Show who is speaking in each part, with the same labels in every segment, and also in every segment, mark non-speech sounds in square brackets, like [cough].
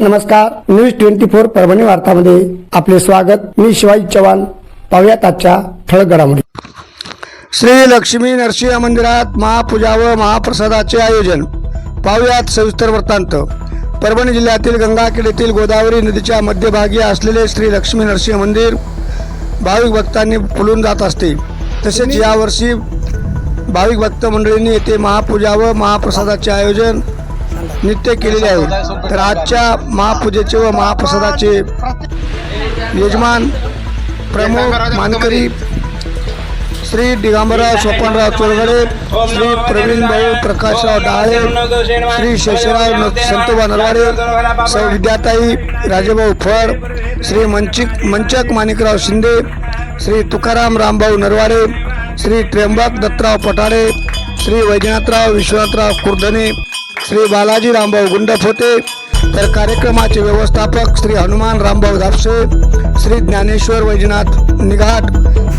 Speaker 1: नमस्कार news twenty four Parbhani वार्तामध्ये आपले स्वागत. मी शिवाजी चव्हाण. पाहुयात आजच्या ठळक घडामोडी श्री लक्ष्मी नरसिंह मंदिरात महापूजा व महाप्रसादाचे आयोजन. पाहुयात सविस्तर वृत्तांत. परभणी जिल्ह्यातील गंगाखेड येथील गोदावरी नदीच्या मध्यभागी असलेले श्री लक्ष्मी नरसिंह मंदिर भाविक भक्तांनी फुलून जात असते. तसेच यावर्षी भाविक भक्त मंडळींनी येथे महापूजा व महाप्रसादाचे आयोजन नित्य केलेले आहे. तर आजच्या महापूजेचे व महाप्रसादाचे यजमान प्रमुख मानकरी श्री दिगंबरराव सोपनराव चोरगडे श्री प्रवीण भाऊ प्रकाशराव डाळे श्री शेषराव न- संतोबा नरवाडे सौ विद्याताई राजेभाऊ फड श्री मंचिक मंचक माणिकराव शिंदे श्री तुकाराम रामभाऊ नरवाडे श्री त्र्यंबक दत्तराव पठारे श्री वैजनाथराव विश्वनाथराव कुर्दने श्री बालाजी रामभाऊ गुंडफोटे तर कार्यक्रमाचे व्यवस्थापक श्री हनुमान रामभाऊ धापसे श्री ज्ञानेश्वर वैजनाथ निघाट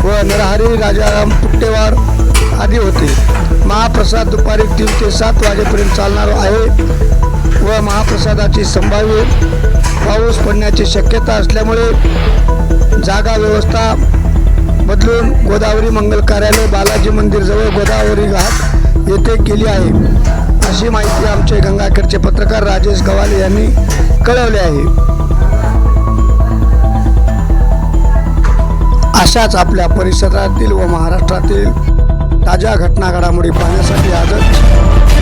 Speaker 1: व नरहरी राजाराम पुट्टेवार आदी होते. महाप्रसाद दुपारी तीन ते सात वाजेपर्यंत चालणार आहे व महाप्रसादाची संभाव्य पाऊस पडण्याची शक्यता असल्यामुळे जागा व्यवस्था बदलून गोदावरी मंगल कार्यालय बालाजी मंदिरजवळ गोदावरी घाट येथे केली आहे. अशी माहिती आमचे गंगाखेडचे पत्रकार राजेश गवाले यांनी कळवले आहे. अशाच आपल्या परिसरातील व महाराष्ट्रातील ताज्या घटना घडामोडी पाहण्यासाठी आजच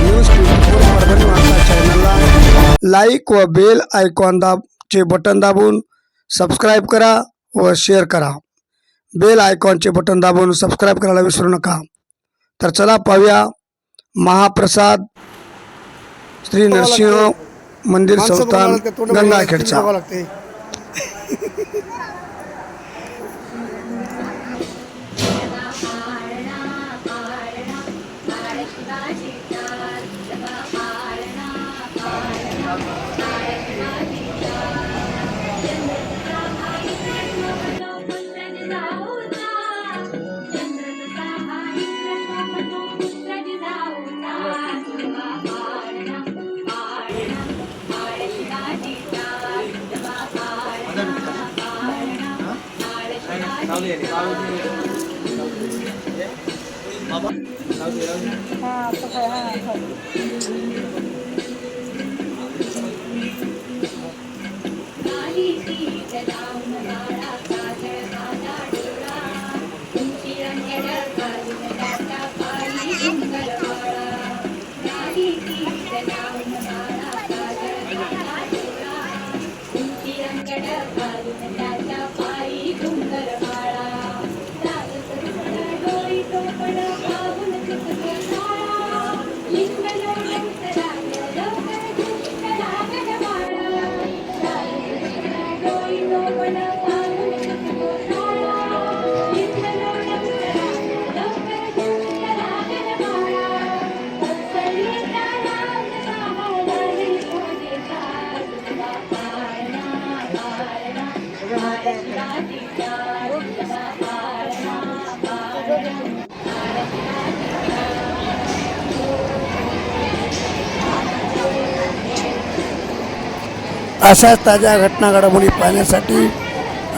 Speaker 1: न्यूज ट्वेंटी परभणी वार्ता चॅनलला लाईक व बेल आयकॉन दाबचे बटन दाबून सबस्क्राईब करा व शेअर करा. बेल आयकॉनचे बटन दाबून सबस्क्राईब करायला विसरू नका. तर चला पाहूया महाप्रसाद श्री नरसिंह मंदिर संस्थान गंगाखेडचा [laughs] হ্যাঁ হ্যাঁ अशाच ताज्या घटना घडामोडी पाहण्यासाठी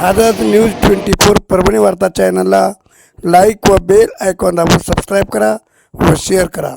Speaker 1: आजच न्यूज ट्वेंटी फोर परभणी वार्ता चॅनलला लाईक व बेल आयकॉन दाबून सबस्क्राईब करा व शेअर करा.